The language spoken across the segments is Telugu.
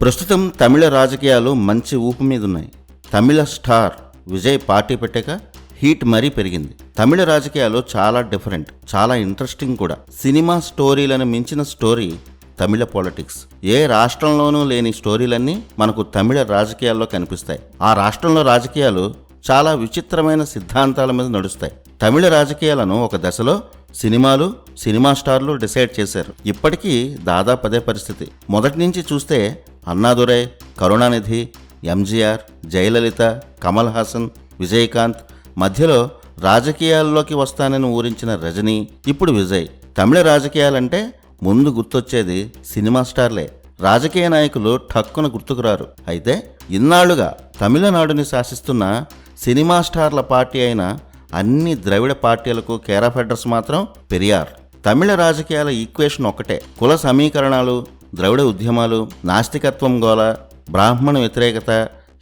ప్రస్తుతం తమిళ రాజకీయాలు మంచి ఊపు మీద ఉన్నాయి తమిళ స్టార్ విజయ్ పార్టీ పెట్టాక హీట్ మరీ పెరిగింది. తమిళ రాజకీయాలు చాలా డిఫరెంట్ చాలా ఇంట్రెస్టింగ్ కూడా. సినిమా స్టోరీలను మించిన స్టోరీ తమిళ పాలిటిక్స్. ఏ రాష్ట్రంలోనూ లేని స్టోరీలన్నీ మనకు తమిళ రాజకీయాల్లో కనిపిస్తాయి. ఆ రాష్ట్రంలో రాజకీయాలు చాలా విచిత్రమైన సిద్ధాంతాల మీద నడుస్తాయి. తమిళ రాజకీయాలను ఒక దశలో సినిమాలు సినిమా స్టార్లు డిసైడ్ చేశారు. ఇప్పటికీ దాదాపు అదే పరిస్థితి. మొదటి నుంచి చూస్తే అన్నాదురై కరుణానిధి ఎంజీఆర్ జయలలిత కమల్ హాసన్ విజయకాంత్ మధ్యలో రాజకీయాల్లోకి వస్తానని ఊరించిన రజనీ ఇప్పుడు విజయ్. తమిళ రాజకీయాలంటే ముందు గుర్తొచ్చేది సినిమా స్టార్లే. రాజకీయ నాయకులు ఠక్కున గుర్తుకురారు. అయితే ఇన్నాళ్ళుగా తమిళనాడుని శాసిస్తున్న సినిమా స్టార్ల పార్టీ అయిన అన్ని ద్రవిడ పార్టీలకు కేరాఫెడ్రస్ మాత్రం పెరియార్. తమిళ రాజకీయాల ఈక్వేషన్ ఒక్కటే. కుల సమీకరణాలు ద్రవిడ ఉద్యమాలు నాస్తికత్వం గోల బ్రాహ్మణ వ్యతిరేకత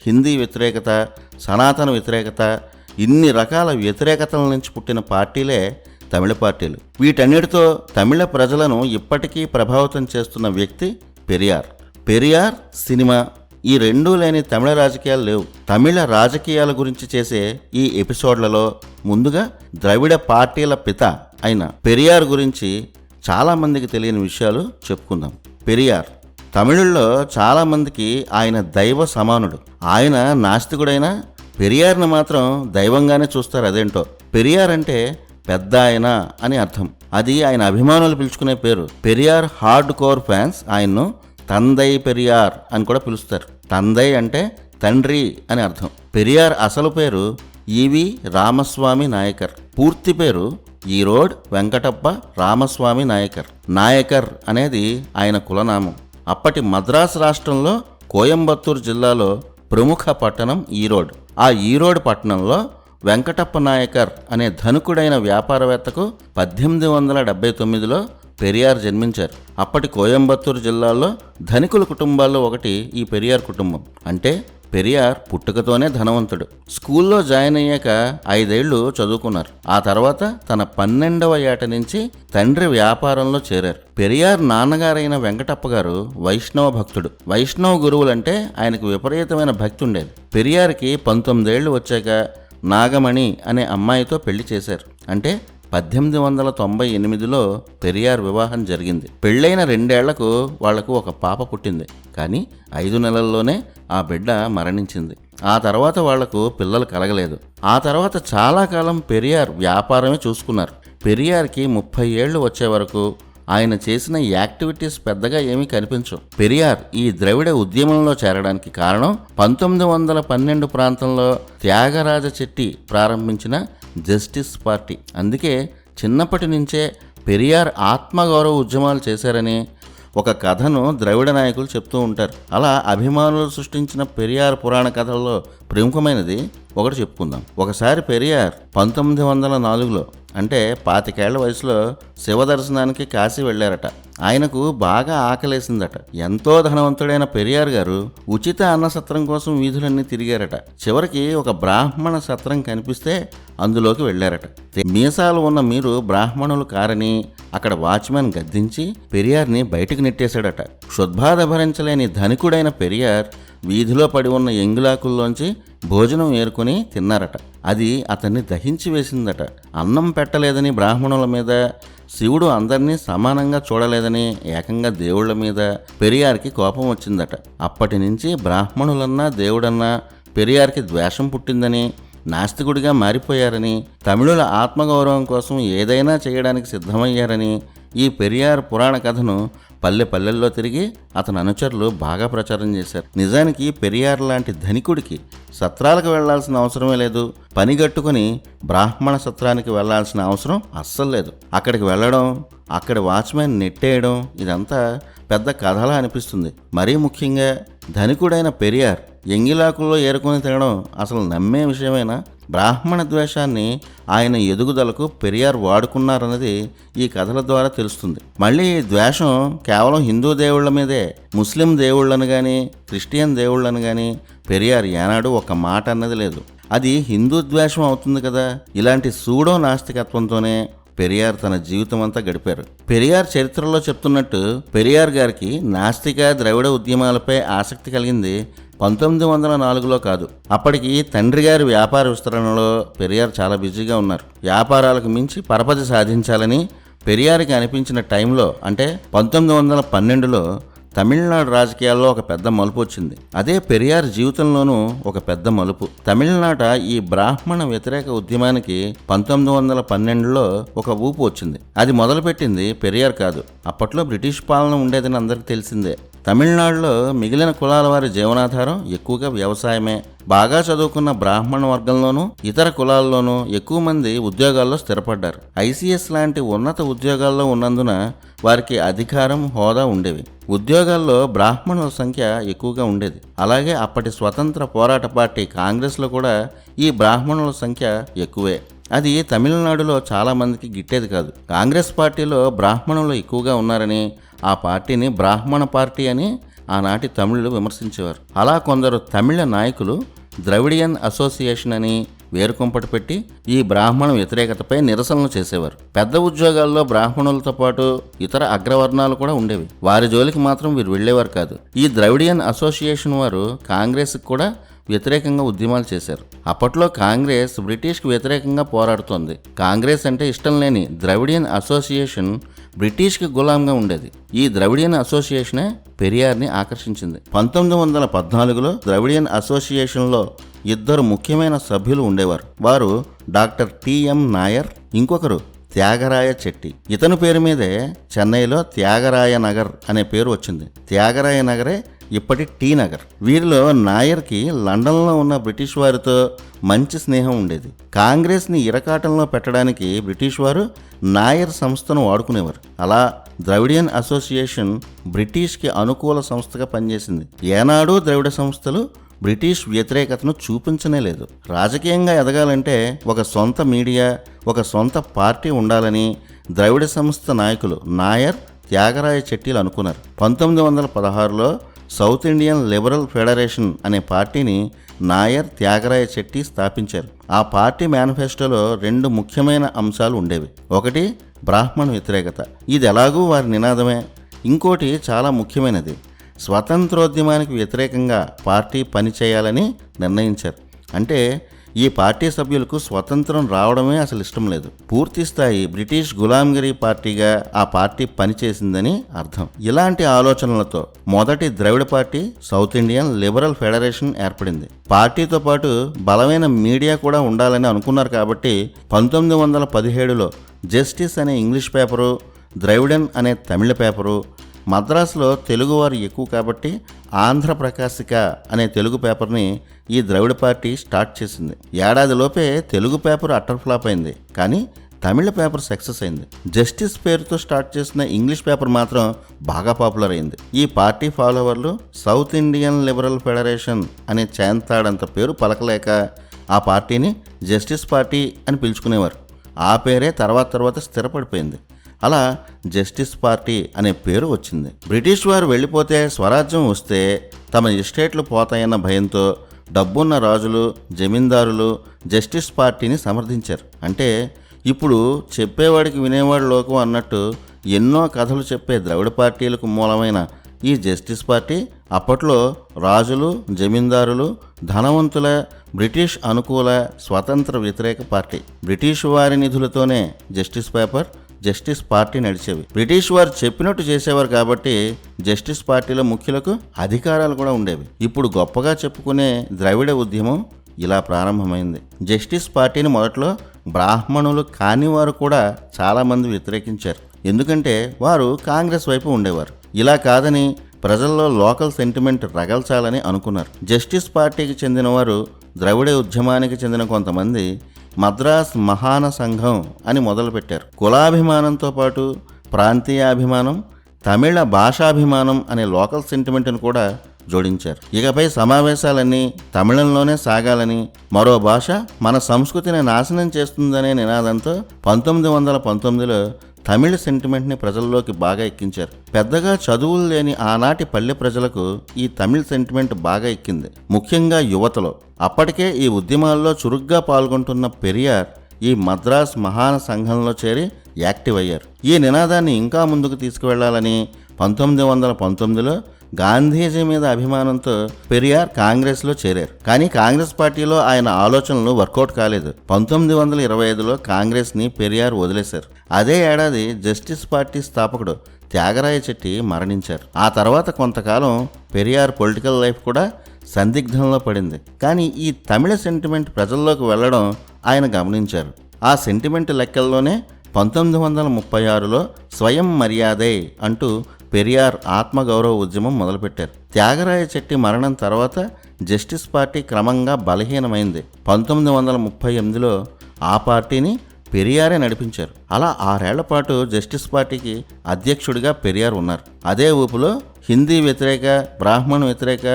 హిందీ వ్యతిరేకత సనాతన వ్యతిరేకత ఇన్ని రకాల వ్యతిరేకతల నుంచి పుట్టిన పార్టీలే తమిళ పార్టీలు. వీటన్నిటితో తమిళ ప్రజలను ఇప్పటికీ ప్రభావితం చేస్తున్న వ్యక్తి పెరియార్. పెరియార్ సినిమా. ఈ రెండూ లేని తమిళ రాజకీయాలు లేవు. తమిళ రాజకీయాల గురించి చేసే ఈ ఎపిసోడ్లలో ముందుగా ద్రవిడ పార్టీల పిత అయిన పెరియార్ గురించి చాలా మందికి తెలియని విషయాలు చెప్పుకుందాం. పెరియార్. తమిళుల్లో చాలామందికి ఆయన దైవ సమానుడు. ఆయన నాస్తికుడైనా పెరియార్ని మాత్రం దైవంగానే చూస్తారు అదేంటో. పెరియార్ అంటే పెద్ద ఆయన అని అర్థం. అది ఆయన అభిమానులు పిలుచుకునే పేరు. పెరియార్ హార్డ్ కోర్ ఫ్యాన్స్ ఆయన్ను తందై పెరియార్ అని కూడా పిలుస్తారు. తందై అంటే తండ్రి అని అర్థం. పెరియార్ అసలు పేరు ఈవి రామస్వామి నాయకర్. పూర్తి పేరు ఈరోడ్ వెంకటప్ప రామస్వామి నాయకర్. నాయకర్ అనేది ఆయన కులనామం. అప్పటి మద్రాసు రాష్ట్రంలో కోయంబత్తూరు జిల్లాలో ప్రముఖ పట్టణం ఈరోడ్ ఆ ఈరోడ్ పట్టణంలో వెంకటప్ప నాయకర్ అనే ధనుకుడైన వ్యాపారవేత్తకు పద్దెనిమిది వందల డెబ్బై తొమ్మిదిలో పెరియార్ జన్మించారు. అప్పటి కోయంబత్తూరు జిల్లాలో ధనికుల కుటుంబాల్లో ఒకటి ఈ పెరియార్ కుటుంబం. అంటే పెరియార్ పుట్టుకతోనే ధనవంతుడు. స్కూల్లో జాయిన్ అయ్యాక ఐదేళ్ళు చదువుకున్నారు. ఆ తర్వాత తన పన్నెండవ ఏట నుంచి తండ్రి వ్యాపారంలో చేరారు. పెరియార్ నాన్నగారైన వెంకటప్ప గారు వైష్ణవ భక్తుడు. వైష్ణవ గురువులంటే ఆయనకు విపరీతమైన భక్తి ఉండేది. పెరియార్కి పంతొమ్మిదేళ్ళు వచ్చాక నాగమణి అనే అమ్మాయితో పెళ్ళి చేశారు. అంటే పద్దెనిమిది వందల తొంభై ఎనిమిదిలో పెరియార్ వివాహం జరిగింది. పెళ్ళైన రెండేళ్ళకు వాళ్ళకు ఒక పాప పుట్టింది. కానీ ఐదు నెలల్లోనే ఆ బిడ్డ మరణించింది. ఆ తర్వాత వాళ్ళకు పిల్లలు కలగలేదు. ఆ తర్వాత చాలా కాలం పెరియార్ వ్యాపారమే చూసుకున్నారు. పెరియార్కి ముప్పై ఏళ్ళు వచ్చే వరకు ఆయన చేసిన యాక్టివిటీస్ పెద్దగా ఏమీ కనిపించవు. పెరియార్ ఈ ద్రవిడ ఉద్యమంలో చేరడానికి కారణం పంతొమ్మిది వందల పన్నెండు ప్రాంతంలో త్యాగరాజ చెట్టి ప్రారంభించిన జస్టిస్ పార్టీ. అందుకే చిన్నప్పటి నుంచే పెరియార్ ఆత్మగౌరవ ఉద్యమాలు చేశారని ఒక కథను ద్రవిడ నాయకులు చెప్తూ ఉంటారు. అలా అభిమానులు సృష్టించిన పెరియార్ పురాణ కథల్లో ప్రముఖమైనది ఒకటి చెప్పుకుందాం. ఒకసారి పెరియార్ పంతొమ్మిది వందల నాలుగులో అంటే పాతికేళ్ళ వయసులో శివ దర్శనానికి కాశీ వెళ్ళారట. ఆయనకు బాగా ఆకలేసిందట. ఎంతో ధనవంతుడైన పెరియార్ గారు ఉచిత అన్న సత్రం కోసం వీధులన్నీ తిరిగారట. చివరికి ఒక బ్రాహ్మణ సత్రం కనిపిస్తే అందులోకి వెళ్ళారట. మీసాలు ఉన్న మీరు బ్రాహ్మణులు కారని అక్కడ వాచ్మెన్ గద్దించి పెరియార్ని బయటకు నెట్టేశాడట. క్షుద్బాధ భరించలేని ధనికుడైన పెరియార్ వీధిలో పడి ఉన్న ఎంగులాకుల్లోంచి భోజనం ఏరుకొని తిన్నారట. అది అతన్ని దహించి వేసిందట. అన్నం పెట్టలేదని బ్రాహ్మణుల మీద శివుడు అందరినీ సమానంగా చూడలేదని ఏకంగా దేవుళ్ళ మీద పెరియార్కి కోపం వచ్చిందట. అప్పటి నుంచి బ్రాహ్మణులన్నా దేవుడన్నా పెరియార్కి ద్వేషం పుట్టిందని నాస్తికుడిగా మారిపోయారని తమిళుల ఆత్మగౌరవం కోసం ఏదైనా చేయడానికి సిద్ధమయ్యారని ఈ పెరియార్ పురాణ కథను పల్లె పల్లెల్లో తిరిగి అతని అనుచరులు బాగా ప్రచారం చేశారు. నిజానికి పెరియార్ లాంటి ధనికుడికి సత్రాలకు వెళ్ళాల్సిన అవసరమే లేదు. పనిగట్టుకుని బ్రాహ్మణ సత్రానికి వెళ్ళాల్సిన అవసరం అస్సలు లేదు. అక్కడికి వెళ్ళడం అక్కడి వాచ్మెన్ నెట్టేయడం ఇదంతా పెద్ద కథలా అనిపిస్తుంది. మరీ ముఖ్యంగా ధనికుడైన పెరియార్ ఎంగిలాకుల్లో ఏరుకొని తినడం అసలు నమ్మే విషయమైనా? బ్రాహ్మణ ద్వేషాన్ని ఆయన ఎదుగుదలకు పెరియార్ వాడుకున్నారన్నది ఈ కథల ద్వారా తెలుస్తుంది. మళ్ళీ ఈ ద్వేషం కేవలం హిందూ దేవుళ్ళ మీదే ముస్లిం దేవుళ్ళను కానీ క్రిస్టియన్ దేవుళ్ళను కానీ పెరియార్ ఏనాడు ఒక మాట అన్నది లేదు. అది హిందూ ద్వేషం అవుతుంది కదా? ఇలాంటి సూడో నాస్తికత్వంతోనే పెరియార్ తన జీవితం అంతా గడిపారు. పెరియార్ చరిత్రలో చెప్తున్నట్టు పెరియార్ గారికి నాస్తిక ద్రవిడ ఉద్యమాలపై ఆసక్తి కలిగింది పంతొమ్మిది వందల నాలుగులో కాదు. అప్పటికి తండ్రి గారి వ్యాపార విస్తరణలో పెరియార్ చాలా బిజీగా ఉన్నారు. వ్యాపారాలకు మించి పరపతి సాధించాలని పెరియార్కి అనిపించిన టైంలో అంటే పంతొమ్మిది వందల పన్నెండులో తమిళనాడు రాజకీయాల్లో ఒక పెద్ద మలుపు వచ్చింది. అదే పెరియార్ జీవితంలోనూ ఒక పెద్ద మలుపు. తమిళనాట ఈ బ్రాహ్మణ వ్యతిరేక ఉద్యమానికి పంతొమ్మిది వందల పన్నెండులో ఒక ఊపు వచ్చింది. అది మొదలుపెట్టింది పెరియార్ కాదు. అప్పట్లో బ్రిటిష్ పాలన ఉండేదని అందరికీ తెలిసిందే. తమిళనాడులో మిగిలిన కులాల వారి జీవనాధారం ఎక్కువగా వ్యవసాయమే. బాగా చదువుకున్న బ్రాహ్మణ వర్గంలోనూ ఇతర కులాల్లోనూ ఎక్కువ మంది ఉద్యోగాల్లో స్థిరపడ్డారు. ఐసీఎస్ లాంటి ఉన్నత ఉద్యోగాల్లో ఉన్నందున వారికి అధికారం హోదా ఉండేవి. ఉద్యోగాల్లో బ్రాహ్మణుల సంఖ్య ఎక్కువగా ఉండేది. అలాగే అప్పటి స్వతంత్ర పోరాట పార్టీ కాంగ్రెస్లో కూడా ఈ బ్రాహ్మణుల సంఖ్య ఎక్కువే. అది తమిళనాడులో చాలా మందికి గిట్టేది కాదు. కాంగ్రెస్ పార్టీలో బ్రాహ్మణులు ఎక్కువగా ఉన్నారని ఆ పార్టీని బ్రాహ్మణ పార్టీ అని ఆనాటి తమిళులు విమర్శించేవారు. అలా కొందరు తమిళ నాయకులు ద్రవిడియన్ అసోసియేషన్ అని వేరుకొంపటి పెట్టి ఈ బ్రాహ్మణ వ్యతిరేకతపై నిరసనలు చేసేవారు. పెద్ద ఉద్యోగాల్లో బ్రాహ్మణులతో పాటు ఇతర అగ్రవర్ణాలు కూడా ఉండేవి. వారి జోలికి మాత్రం వీరు వెళ్ళేవారు కాదు. ఈ ద్రవిడియన్ అసోసియేషన్ వారు కాంగ్రెస్కి కూడా వ్యతిరేకంగా ఉద్యమాలు చేశారు. అప్పట్లో కాంగ్రెస్ బ్రిటిష్కు వ్యతిరేకంగా పోరాడుతోంది. కాంగ్రెస్ అంటే ఇష్టం లేని ద్రవిడియన్ అసోసియేషన్ బ్రిటిష్కి గులాంగా ఉండేది. ఈ ద్రవిడియన్ అసోసియేషనే పెరియార్ని ఆకర్షించింది. పంతొమ్మిది వందల పద్నాలుగులో ద్రవిడియన్ అసోసియేషన్లో ఇద్దరు ముఖ్యమైన సభ్యులు ఉండేవారు. వారు డాక్టర్ టిఎం నాయర్ ఇంకొకరు త్యాగరాయ చెట్టి. ఇతని పేరు మీదే చెన్నైలో త్యాగరాయ నగర్ అనే పేరు వచ్చింది. త్యాగరాయ నగరే ఇప్పటి టీ నగర్. వీరిలో నాయర్కి లండన్లో ఉన్న బ్రిటిష్ వారితో మంచి స్నేహం ఉండేది. కాంగ్రెస్ని ఇరకాటంలో పెట్టడానికి బ్రిటిష్ వారు నాయర్ సంస్థను వాడుకునేవారు. అలా ద్రవిడియన్ అసోసియేషన్ బ్రిటిష్కి అనుకూల సంస్థగా పనిచేసింది. ఏనాడు ద్రవిడ సంస్థలు బ్రిటిష్ వ్యతిరేకతను చూపించనే లేదు. రాజకీయంగా ఎదగాలంటే ఒక సొంత మీడియా ఒక సొంత పార్టీ ఉండాలని ద్రవిడ సంస్థ నాయకులు నాయర్ త్యాగరాయ చెట్టీలు అనుకున్నారు. పంతొమ్మిది వందల పదహారులో సౌత్ ఇండియన్ లిబరల్ ఫెడరేషన్ అనే పార్టీని నాయర్ త్యాగరాయ చెట్టి స్థాపించారు. ఆ పార్టీ మేనిఫెస్టోలో రెండు ముఖ్యమైన అంశాలు ఉండేవి. ఒకటి బ్రాహ్మణ వ్యతిరేకత. ఇది ఎలాగూ వారి నినాదమే. ఇంకోటి చాలా ముఖ్యమైనది. స్వతంత్రోద్యమానికి వ్యతిరేకంగా పార్టీ పనిచేయాలని నిర్ణయించారు. అంటే ఈ పార్టీ సభ్యులకు స్వతంత్రం రావడమే అసలు ఇష్టం లేదు. పూర్తి స్థాయి బ్రిటిష్ గులాంగిరి పార్టీగా ఆ పార్టీ పనిచేసిందని అర్థం. ఇలాంటి ఆలోచనలతో మొదటి Dravida party South Indian Liberal Federation ఏర్పడింది. పార్టీతో పాటు బలమైన మీడియా కూడా ఉండాలని అనుకున్నారు కాబట్టి పంతొమ్మిది వందల పదిహేడులో జస్టిస్ అనే ఇంగ్లీష్ పేపరు ద్రవిడన్ అనే తమిళ పేపరు మద్రాసులో తెలుగువారు ఎక్కువ కాబట్టి ఆంధ్ర ప్రకాశిక అనే తెలుగు పేపర్ని ఈ ద్రవిడ పార్టీ స్టార్ట్ చేసింది. ఏడాదిలోపే తెలుగు పేపర్ అట్టర్ ఫ్లాప్ అయింది. కానీ తమిళ పేపర్ సక్సెస్ అయింది. జస్టిస్ పేరుతో స్టార్ట్ చేసిన ఇంగ్లీష్ పేపర్ మాత్రం బాగా పాపులర్ అయింది. ఈ పార్టీ ఫాలోవర్లు సౌత్ ఇండియన్ లిబరల్ ఫెడరేషన్ అనే చేంతాడంత పేరు పలకలేక ఆ పార్టీని జస్టిస్ పార్టీ అని పిలుచుకునేవారు. ఆ పేరే తర్వాత తర్వాత స్థిరపడిపోయింది. అలా జస్టిస్ పార్టీ అనే పేరు వచ్చింది. బ్రిటిష్ వారు వెళ్ళిపోతే స్వరాజ్యం వస్తే తమ ఎస్టేట్లు పోతాయన్న భయంతో డబ్బున్న రాజులు జమీందారులు జస్టిస్ పార్టీని సమర్థించారు. అంటే ఇప్పుడు చెప్పేవాడికి వినేవాడు లోకం అన్నట్టు ఎన్నో కథలు చెప్పే ద్రవిడ పార్టీలకు మూలమైన ఈ జస్టిస్ పార్టీ అప్పట్లో రాజులు జమీందారులు ధనవంతుల బ్రిటిష్ అనుకూల స్వతంత్ర వ్యతిరేక పార్టీ. బ్రిటిష్ వారి నిధులతోనే జస్టిస్ పేపర్ జస్టిస్ పార్టీ నడిచేవి. బ్రిటిష్ వారు చెప్పినట్టు చేసేవారు కాబట్టి జస్టిస్ పార్టీలో ముఖ్యులకు అధికారాలు కూడా ఉండేవి. ఇప్పుడు గొప్పగా చెప్పుకునే ద్రవిడ ఉద్యమం ఇలా ప్రారంభమైంది. జస్టిస్ పార్టీని మొదట్లో బ్రాహ్మణులు కాని వారు కూడా చాలామంది వ్యతిరేకించారు. ఎందుకంటే వారు కాంగ్రెస్ వైపు ఉండేవారు. ఇలా కాదని ప్రజల్లో లోకల్ సెంటిమెంట్ రగల్చాలని అనుకున్నారు. జస్టిస్ పార్టీకి చెందిన వారు ద్రవిడ ఉద్యమానికి చెందిన కొంతమంది మద్రాస్ మహాన సంఘం అని మొదలుపెట్టారు. కులాభిమానంతో పాటు ప్రాంతీయాభిమానం తమిళ భాషాభిమానం అనే లోకల్ సెంటిమెంట్ను కూడా జోడించారు. ఇకపై సమావేశాలన్నీ తమిళంలోనే సాగాలని మరో భాష మన సంస్కృతిని నాశనం చేస్తుందనే నినాదంతో పంతొమ్మిది వందల పంతొమ్మిదిలో తమిళ సెంటిమెంట్ని ప్రజల్లోకి బాగా ఎక్కించారు. పెద్దగా చదువులు లేని ఆనాటి పల్లె ప్రజలకు ఈ తమిళ్ సెంటిమెంట్ బాగా ఎక్కింది. ముఖ్యంగా యువతలో. అప్పటికే ఈ ఉద్యమాల్లో చురుగ్గా పాల్గొంటున్న పెరియార్ ఈ మద్రాస్ మహాన సంఘంలో చేరి యాక్టివ్ అయ్యారు. ఈ నినాదాన్ని ఇంకా ముందుకు తీసుకువెళ్ళాలని పంతొమ్మిది వందల పంతొమ్మిదిలో గాంధీజీ మీద అభిమానంతో పెరియార్ కాంగ్రెస్లో చేరారు. కానీ కాంగ్రెస్ పార్టీలో ఆయన ఆలోచనలు వర్కౌట్ కాలేదు. పంతొమ్మిది వందల ఇరవై ఐదులో కాంగ్రెస్ని పెరియార్ వదిలేశారు. అదే ఏడాది జస్టిస్ పార్టీ స్థాపకుడు త్యాగరాయ చెట్టి మరణించారు. ఆ తర్వాత కొంతకాలం పెరియార్ పొలిటికల్ లైఫ్ కూడా సందిగ్ధంలో పడింది. కానీ ఈ తమిళ సెంటిమెంట్ ప్రజల్లోకి వెళ్ళడం ఆయన గమనించారు. ఆ సెంటిమెంట్ లెక్కల్లోనే పంతొమ్మిది వందల ముప్పై ఆరులో స్వయం మర్యాదే అంటూ పెరియార్ ఆత్మగౌరవ ఉద్యమం మొదలుపెట్టారు. త్యాగరాయ చెట్టి మరణం తర్వాత జస్టిస్ పార్టీ క్రమంగా బలహీనమైంది. పంతొమ్మిది వందల ముప్పై ఎనిమిదిలో ఆ పార్టీని పెరియారే నడిపించారు. అలా ఆరేళ్ళ పాటు జస్టిస్ పార్టీకి అధ్యక్షుడిగా పెరియార్ ఉన్నారు. అదే ఊపులో హిందీ వ్యతిరేక బ్రాహ్మణ వ్యతిరేక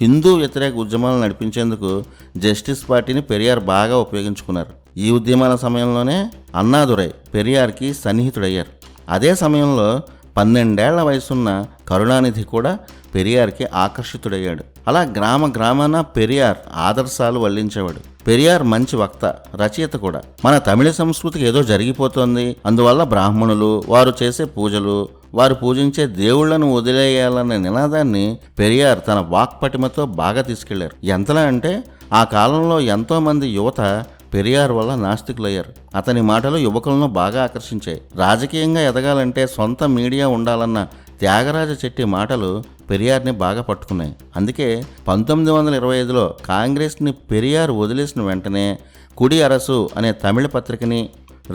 హిందూ వ్యతిరేక ఉద్యమాలు నడిపించేందుకు జస్టిస్ పార్టీని పెరియార్ బాగా ఉపయోగించుకున్నారు. ఈ ఉద్యమాల సమయంలోనే అన్నాదురై పెరియార్కి సన్నిహితుడయ్యారు. అదే సమయంలో పన్నెండేళ్ళ వయసున్న కరుణానిధి కూడా పెరియార్కి ఆకర్షితుడయ్యాడు. అలా గ్రామ గ్రామాన పెరియార్ ఆదర్శాలు వల్లించేవాడు. పెరియార్ మంచి వక్త రచయిత కూడా. మన తమిళ సంస్కృతికి ఏదో జరిగిపోతోంది. అందువల్ల బ్రాహ్మణులు వారు చేసే పూజలు వారు పూజించే దేవుళ్ళను వదిలేయాలన్న నినాదాన్ని పెరియార్ తన వాక్పటిమతో బాగా తీసుకెళ్ళారు. ఎంతలా అంటే ఆ కాలంలో ఎంతోమంది యువత పెరియార్ వల్ల నాస్తికులయ్యారు. అతని మాటలు యువకులను బాగా ఆకర్షించాయి. రాజకీయంగా ఎదగాలంటే సొంత మీడియా ఉండాలన్న త్యాగరాజ చెట్టి మాటలు పెరియార్ని బాగా పట్టుకున్నాయి. అందుకే పంతొమ్మిది వందల ఇరవై ఐదులో కాంగ్రెస్ని పెరియార్ వదిలేసిన వెంటనే కుడి అరసు అనే తమిళ పత్రికని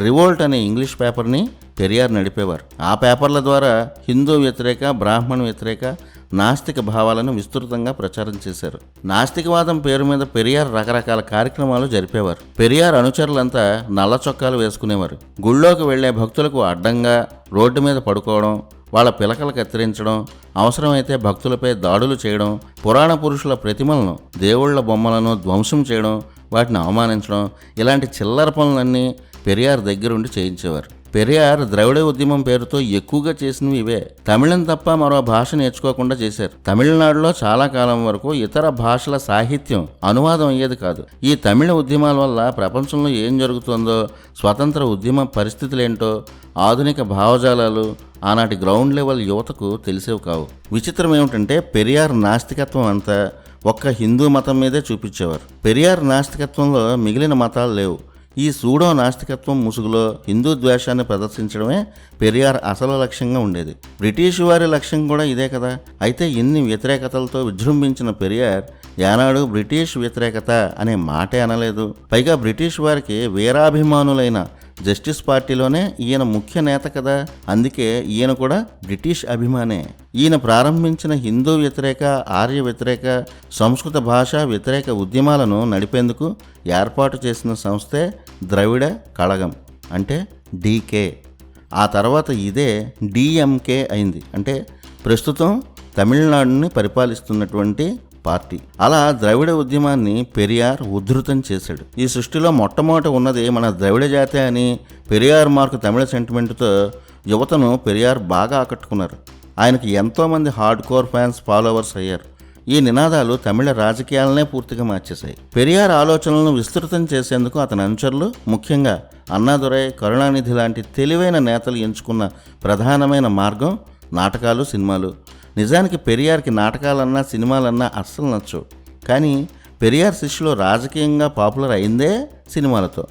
రివోల్ట్ అనే ఇంగ్లీష్ పేపర్ని పెరియార్ నడిపేవారు. ఆ పేపర్ల ద్వారా హిందూ వ్యతిరేక బ్రాహ్మణ వ్యతిరేక నాస్తిక భావాలను విస్తృతంగా ప్రచారం చేశారు. నాస్తికవాదం పేరు మీద పెరియార్ రకరకాల కార్యక్రమాలు జరిపేవారు. పెరియార్ అనుచరులంతా నల్ల చొక్కాలు వేసుకునేవారు. గుళ్ళోకి వెళ్ళే భక్తులకు అడ్డంగా రోడ్డు మీద పడుకోవడం వాళ్ళ పిలకలు కత్తిరించడం అవసరమైతే భక్తులపై దాడులు చేయడం పురాణ పురుషుల ప్రతిమలను దేవుళ్ళ బొమ్మలను ధ్వంసం చేయడం వాటిని అవమానించడం ఇలాంటి చిల్లర పనులన్నీ పెరియార్ దగ్గరుండి చేయించేవారు. పెరియార్ ద్రవిడ ఉద్యమం పేరుతో ఎక్కువగా చేసినవి ఇవే. తమిళం తప్ప మరో భాష నేర్చుకోకుండా చేశారు. తమిళనాడులో చాలా కాలం వరకు ఇతర భాషల సాహిత్యం అనువాదం అయ్యేది కాదు. ఈ తమిళ ఉద్యమాల వల్ల ప్రపంచంలో ఏం జరుగుతుందో స్వతంత్ర ఉద్యమ పరిస్థితులేంటో ఆధునిక భావజాలాలు ఆనాటి గ్రౌండ్ లెవెల్ యువతకు తెలిసేవి కావు. విచిత్రం ఏమిటంటే పెరియార్ నాస్తికత్వం అంతా ఒక్క హిందూ మతం మీదే చూపించేవారు. పెరియార్ నాస్తికత్వంలో మిగిలిన మతాలు లేవు. ఈ సూడో నాస్తికత్వం ముసుగులో హిందూ ద్వేషాన్ని ప్రదర్శించడమే పెరియార్ అసలు లక్ష్యంగా ఉండేది. బ్రిటిష్ వారి లక్ష్యం కూడా ఇదే కదా. అయితే ఇన్ని వ్యతిరేకతలతో విజృంభించిన పెరియార్ ఏనాడు బ్రిటిష్ వ్యతిరేకత అనే మాటే అనలేదు. పైగా బ్రిటిష్ వారికి వీరాభిమానులైన జస్టిస్ పార్టీలోనే ఈయన ముఖ్య నేత కదా. అందుకే ఈయన కూడా బ్రిటిష్ అభిమానే. ఈయన ప్రారంభించిన హిందూ వ్యతిరేక ఆర్య వ్యతిరేక సంస్కృత భాష వ్యతిరేక ఉద్యమాలను నడిపేందుకు ఏర్పాటు చేసిన సంస్థే ద్రవిడ కళగం అంటే డీకే. ఆ తర్వాత ఇదే డిఎంకే అయింది. అంటే ప్రస్తుతం తమిళనాడుని పరిపాలిస్తున్నటువంటి పార్టీ. అలా ద్రవిడ ఉద్యమాన్ని పెరియార్ ఉద్ధృతం చేశాడు. ఈ సృష్టిలో మొట్టమొదట ఉన్నది మన ద్రవిడ జాతి అని పెరియార్ మార్కు తమిళ సెంటిమెంట్తో యువతను పెరియార్ బాగా ఆకట్టుకున్నారు. ఆయనకి ఎంతోమంది హార్డ్ కోర్ ఫ్యాన్స్ ఫాలోవర్స్ అయ్యారు. ఈ నినాదాలు తమిళ రాజకీయాలనే పూర్తిగా మార్చేశాయి. పెరియార్ ఆలోచనలను విస్తృతం చేసేందుకు అతని అనుచరులు ముఖ్యంగా అన్నాదురై కరుణానిధి లాంటి తెలివైన నేతలు ఎంచుకున్న ప్రధానమైన మార్గం నాటకాలు సినిమాలు. నిజానికి పెరియార్కి నాటకాలన్నా సినిమాలన్నా అస్సలు నచ్చవు. కానీ పెరియార్ శిష్యులు రాజకీయంగా పాపులర్ అయిందే సినిమాలతో.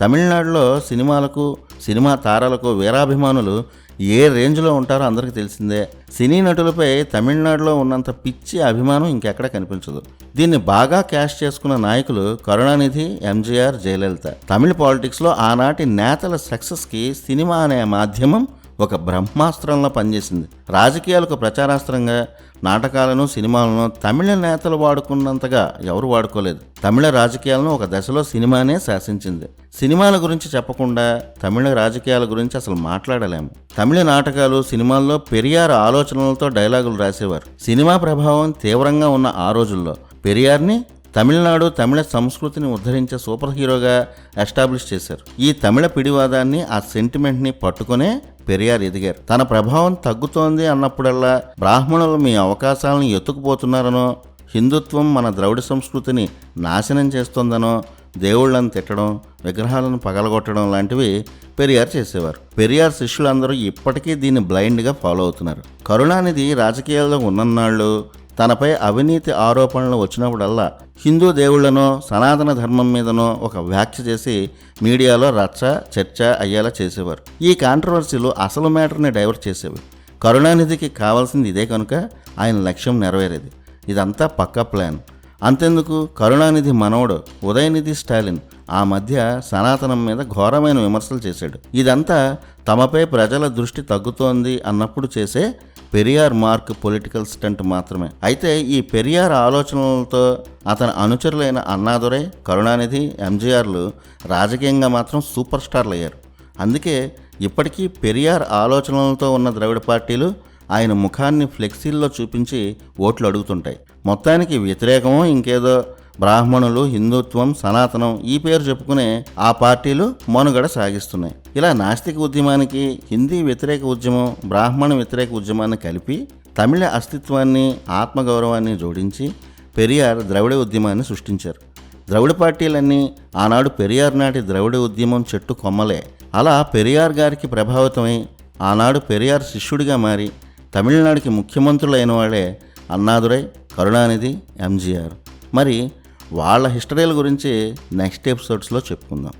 తమిళనాడులో సినిమాలకు సినిమా తారాలకు వీరాభిమానులు ఏ రేంజ్లో ఉంటారో అందరికీ తెలిసిందే. సినీ నటులపై తమిళనాడులో ఉన్నంత పిచ్చి అభిమానం ఇంకెక్కడ కనిపించదు. దీన్ని బాగా క్యాష్ చేసుకున్న నాయకులు కరుణానిధి ఎంజీఆర్ జయలలిత. తమిళ పాలిటిక్స్లో ఆనాటి నేతల సక్సెస్కి సినిమా అనే మాధ్యమం ఒక బ్రహ్మాస్త్రంలో పనిచేసింది. రాజకీయాలకు ప్రచారాస్త్రంగా నాటకాలను సినిమాలను తమిళ నేతలు వాడుకున్నంతగా ఎవరు వాడుకోలేదు. తమిళ రాజకీయాలను ఒక దశలో సినిమానే శాసించింది. సినిమాల గురించి చెప్పకుండా తమిళ రాజకీయాల గురించి అసలు మాట్లాడలేము. తమిళ నాటకాలు సినిమాల్లో పెరియార్ ఆలోచనలతో డైలాగులు రాసేవారు. సినిమా ప్రభావం తీవ్రంగా ఉన్న ఆ రోజుల్లో పెరియార్ని తమిళనాడు తమిళ సంస్కృతిని ఉద్ధరించే సూపర్ హీరోగా ఎస్టాబ్లిష్ చేశారు. ఈ తమిళ పిడివాదాన్ని ఆ సెంటిమెంట్ని పట్టుకునే పెరియార్ ఎదిగారు. తన ప్రభావం తగ్గుతోంది అన్నప్పుడల్లా బ్రాహ్మణులు మీ అవకాశాలను ఎత్తుకుపోతున్నారనో హిందుత్వం మన ద్రవిడ సంస్కృతిని నాశనం చేస్తోందనో దేవుళ్ళను తిట్టడం విగ్రహాలను పగలగొట్టడం లాంటివి పెరియార్ చేసేవారు. పెరియార్ శిష్యులందరూ ఇప్పటికీ దీన్ని బ్లైండ్గా ఫాలో అవుతున్నారు. కరుణానిధి రాజకీయాల్లో ఉన్నన్నాళ్ళు తనపై అవినీతి ఆరోపణలు వచ్చినప్పుడల్లా హిందూ దేవుళ్ళనో సనాతన ధర్మం మీదనో ఒక వ్యాఖ్య చేసి మీడియాలో రచ్చ చర్చ అయ్యేలా చేసేవారు. ఈ కాంట్రవర్సీలు అసలు మ్యాటర్ని డైవర్ట్ చేసేవి. కరుణానిధికి కావాల్సింది ఇదే కనుక ఆయన లక్ష్యం నెరవేరేది. ఇదంతా పక్కా ప్లాన్. అంతెందుకు? కరుణానిధి మనవడు ఉదయనిధి స్టాలిన్. ఆ మధ్య సనాతనం మీద ఘోరమైన విమర్శలు చేశాడు. ఇదంతా తమపై ప్రజల దృష్టి తగ్గుతోంది అన్నప్పుడు చేసే పెరియార్ మార్క్ పొలిటికల్ స్టంట్ మాత్రమే. అయితే ఈ పెరియార్ ఆలోచనలతో అతని అనుచరులైన అన్నాదురై కరుణానిధి ఎంజీఆర్లు రాజకీయంగా మాత్రం సూపర్ స్టార్లు అయ్యారు అందుకే ఇప్పటికీ పెరియార్ ఆలోచనలతో ఉన్న ద్రవిడ పార్టీలు ఆయన ముఖాన్ని ఫ్లెక్సీల్లో చూపించి ఓట్లు అడుగుతుంటాయి. మొత్తానికి వ్యతిరేకమో ఇంకేదో బ్రాహ్మణులు హిందుత్వం సనాతనం ఈ పేరు చెప్పుకునే ఆ పార్టీలు మనుగడ సాగిస్తున్నాయి. ఇలా నాస్తిక ఉద్యమానికి హిందీ వ్యతిరేక ఉద్యమం బ్రాహ్మణ వ్యతిరేక ఉద్యమాన్ని కలిపి తమిళ అస్తిత్వాన్ని ఆత్మగౌరవాన్ని జోడించి పెరియార్ ద్రవిడ ఉద్యమాన్ని సృష్టించారు. ద్రవిడ పార్టీలన్నీ ఆనాడు పెరియార్ నాటి ద్రవిడ ఉద్యమం చెట్టు కొమ్మలే. అలా పెరియార్ గారికి ప్రభావితమై ఆనాడు పెరియార్ శిష్యుడిగా మారి తమిళనాడుకి ముఖ్యమంత్రులైన వాళ్ళే అన్నాదురై కరుణానిధి ఎంజీఆర్. మరి వాళ్ళ హిస్టరీల గురించి నెక్స్ట్ ఎపిసోడ్స్లో చెప్పుకుందాం.